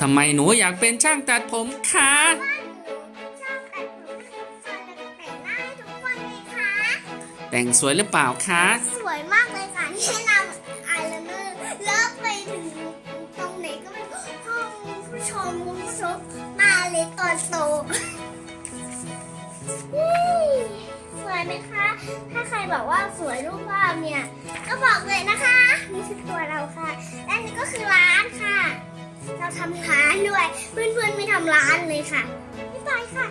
ทำไมหนูอยากเป็นช่างตัดผมคะว่าหนูชอบแต่งผมให้ทุกคนแล้วก็แต่งหน้าทุกคนเลยค่ะแต่งสวยหรือเปล่าคะ สวยมากเลยค่ะแนะนำไอายไลเนอร์เลิกไปถึงตรงไหนก็ไม่รู้ห้องผู้ชมผู้ชมมาเลยตอนโตนี่สวยไหมคะ ถ้าใครบอกว่าสวยรูปภาพเนี่ย ก็บอกเลยนะคะ นี่คือตัวเราค่ะ และนี่ก็คือร้าน ทำร้านด้วย เพื่อนๆไม่ทำร้านเลยค่ะบ๊ายบายค่ะ